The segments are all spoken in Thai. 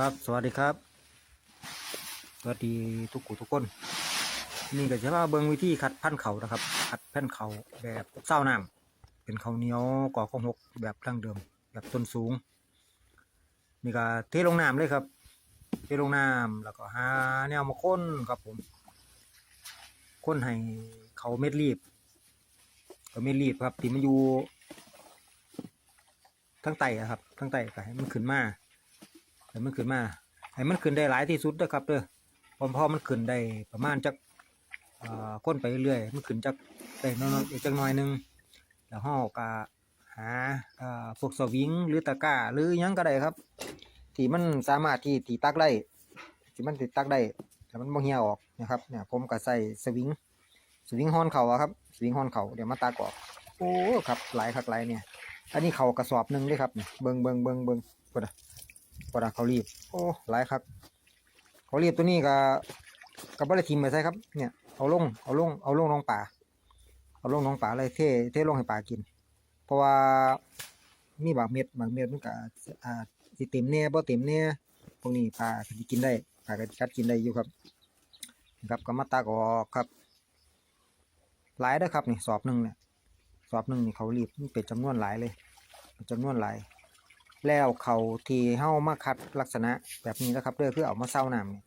ครับ สวัสดีครับ สวัสดีทุกผู้ทุกคน นี่ก็จะว่าเบิ่งวิธีคัดพันธุ์เขานะครับคัดพันธุ์เขาแบบเศร้าน้ำเป็นเขาเหนียวก่อข้องหกแบบดั้งเดิม แบบต้นสูง นี่ก็เทลงน้ำเลยครับ เทลงน้ำแล้วก็หาแนวมาค้นครับผม ค้นให้เขาเม็ดรีบเขาเม็ดรีบครับที่มันอยู่ทั้งไตอะครับทั้งไตก็ให้มันขึ้นมา ให้มันขึ้นมาให้มันขึ้นได้หลายที่สุดนะครับเด้อพอพอมันขึ้นได้ประมาณจักเอ่อก้นไปเรื่อยมันขึ้นจักได้น้อยๆอีกจักหน่อยนึงแล้วห่อก็หาพวกสวิงหรือตะกร้าหรือยังก็ได้ครับที่มันสามารถที่ตีตักได้ที่มันติดตักได้แต่มันบ่เหี่ยออกนะครับเนี่ยผมก็ใส่สวิงสวิงฮอนเข่าครับสวิงฮอนเข่าเดี๋ยวมาตักออกโอ้ครับหลายครับหลายเนี่ยอันนี้เข่ากระสอบหนึ่งเลยครับเนี่ยเบิงเบิงเบิงเบิงกดอะ กดอะเขารีบโอ้หลายครับเขารีบตัวนี้ก็กับบริทิมไปใช่ครับ เนี่ยเอาลงเอาลงเอาลงลงป่า เอาลงลงป่าเลยเทเทลงให้ป่ากิน เพราะว่ามีบางเม็ดบางเม็ดมันก็อ่าสิเต็มเนี่ยบ่เต็มเนี่ยพวกนี้ปลาก็สิกินได้ปลาก็สิกัดกินได้อยู่ครับนะครับก็มาตากออกครับหลายเด้อครับนี่สอบหนึ่งเนี่ยสอบหนึ่งนี่เขารีบมันเป็นจำนวนหลายเลยเป็นจำนวนหลาย แล้วเขาที่เฮ้ามาคัดลักษณะแบบนี้นะครับเด้อเพื่อเอามาเศร้าน้ำนี่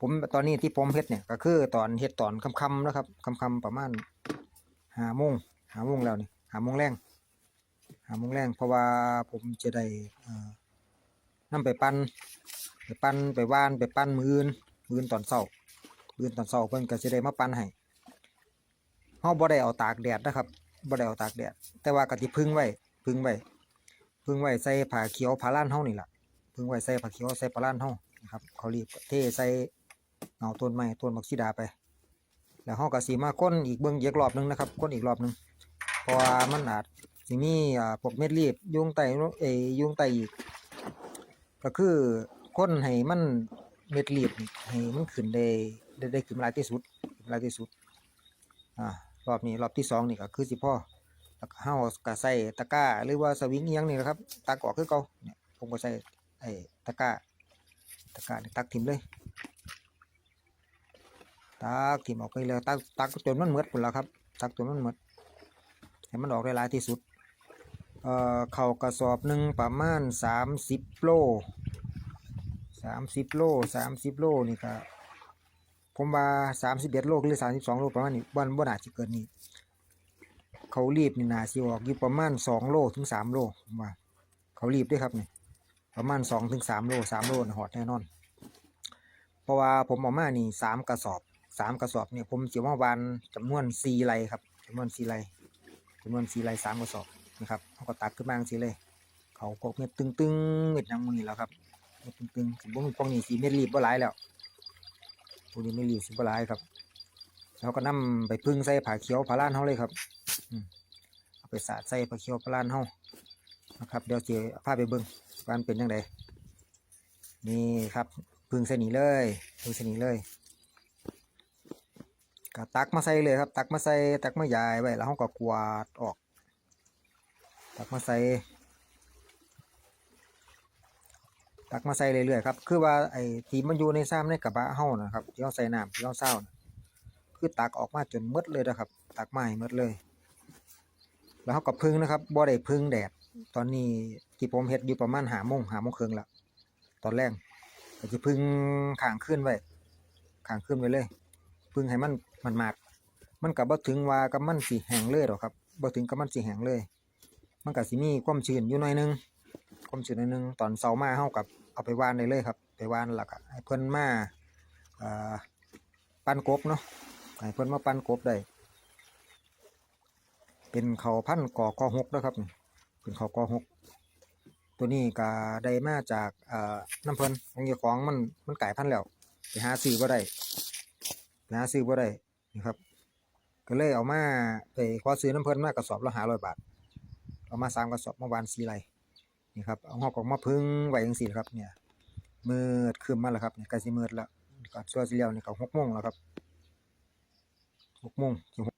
ผมตอนนี้ที่ผมเฮ็ดเนี่ยก็คือตอนเฮ็ดตอนค่ำๆนะครับค่ำๆประมาณหาโมงหาโมงแล้วนี่หาโมงแรงหาโมงแรงเพราะว่าผมจะได้นํไปปั้นไปปั้นไปว่านไปปั้นมืออื่นมืออื่นตอนเช้ามืออื่นตอนเช้าเพิ่นก็จะได้มาปั้นให้เฮาบ่ได้เอาตากแดดนะครับบ่ได้เอาตากแดดแต่ว่าก็สิพึ่งไว้พึ่งไว้ พึ่งไว้ใส่ผ้าเขียวผ้าล้านเฮานี่แหละพึ่งไว้ใส่ผ้าเขียวใส่ผ้าล้านเฮานะครับเขารีบเทใส่เงาต้นไม้ต้นบักซีดาไป แล้วเฮาก็สิมาก้นอีกเบิ่งอีกรอบหนึงนะครับก้นอีกรอบหนึงเพราะว่ามันอาจสิมีอ่าพวกเม็ดรีบยุงไตเอยยุงไตอีกก็คือก้นให้มันเม็ดรีบให้มันขึ้นได้ได้ได้ขึ้นมาหลายที่สุดหลายที่สุดอ่ารอบนี้รอบที่สองนี่ก็คือสิพ่อ แล้วก็เฮาก็ใส่ตะกร้า หรือว่าสวิงอิหยังนี่แหละครับ ตักออกคือเก่าเนี่ยผมก็ใส่ไอ้ตะกร้า ตะกร้านี่ตักทิ่มเลย ตักทิ่มออกไปเลยตักตักจนมันหมือดพุ่นแล้วครับ ตักจนมันหมือดให้มันออกได้หลายที่สุด เอ่อเข่ากระสอบหนึ่งประมาณสามสิบโลสามสิบโลสามสิบโลนี่ก็ผมว่าสามสิบเอ็ดโลหรือสามสิบสองโลประมาณนี้บ่บ่น่าจะเกินนี้ เขารีบนี่นาสิออกอยู่ประมาณสองโลถึงสามโลว่าเขารีบด้วยครับนี่ประมาณสองถึงสามโลสามโลนะหอดแน่นอน เพราะว่าผมออกมานี่สามกระสอบสามกระสอบเนี่ยผมเสียว่าวานจำนวนสี่ไรครับจำนวนสี่ไรจำนวนสี่ไรสามกระสอบนะครับเขาก็ตักขึ้นมาสีเลยเขาก็เม็ดตึงๆเม็ดนังมือแล้วครับเม็ดตึงๆสมมติพวกนี้สีเม็ดรีบบ่หลายแล้วพวกนี้ไม่รีบสิบหลายครับแล้วก็นำไปพึ่งใส่ผ้าเขียวผ้าล้านเฮาเลยครับ เอาไปสาดใส่ผ้าเขียวผ้าล้านเฮานะครับ เดี๋ยวเจะพาไปเบิ่งว่ามันเป็นยังไงนี่ครับพึ่งใส่นี่เลยพึ่งสนีเลยก็ตักมาใส่เลยครับ ตักมาใส่ตักมายายไว้แล้วเฮาก็กวาดออก ตักมาใส่ตักมาใส่เรื่อยๆครับ คือว่าไอ้ที่มันอยู่ในซ้ำในกระบะเฮานะครับที่เราใส่น้ำที่เราเศร้าคือตักออกมาจนหมดเลยนะครับ ตักมาให้หมดเลย แล้วเขาก็พึ่งนะครับบ่ได้พึ่งแดด ตอนนี้ที่ผมเฮ็ดอยู่ประมาณหาโมงหาโมงครึ่งละตอนแรกก็จะพึ่งขางขึ้นไว้ขางขึ้นไว้เลย พึ่งให้มันมันมากมันก็บ่ถึงว่ากับมันสิแห้งเลยหรอกครับบ่ถึงกับมันสิแห้งเลย มันก็สิมีความชื้นอยู่หน่อยนึงความชื้นหน่อยนึงตอนเสาร์มาเฮากับเอาไปวานได้เลยครับ ไปวานแล้วก็ให้เพิ่นมาปั้นกบเนาะให้เพิ่นมาปั้นกบได้ เป็นเขาพันธ์ก่อกอหกนะครับเป็นเขากอหกตัวนี้ก็ได้มาจากน้ำเพิ่นของเจ้าของมันมันกลายพันแล้วไปหาซื้อบ่ได้ไปหาซื้อบ่ได้นี่ครับ ก็เลยเอามาไปขอซื้อน้ำเพิ่นมากระสอบละห้าร้อยบาทเอามาสามกระสอบเมาวานสีไรนี่ครับเอาหอกออกมาพึ่งไหวยังสี่ครับเนี่ยมืดคืมมาแล้วครับเนี่ยใกล้สิมืดแล้วก่อนช่วสิเลียวนี่ก็หกโมงแล้วครับหกโมงสิหก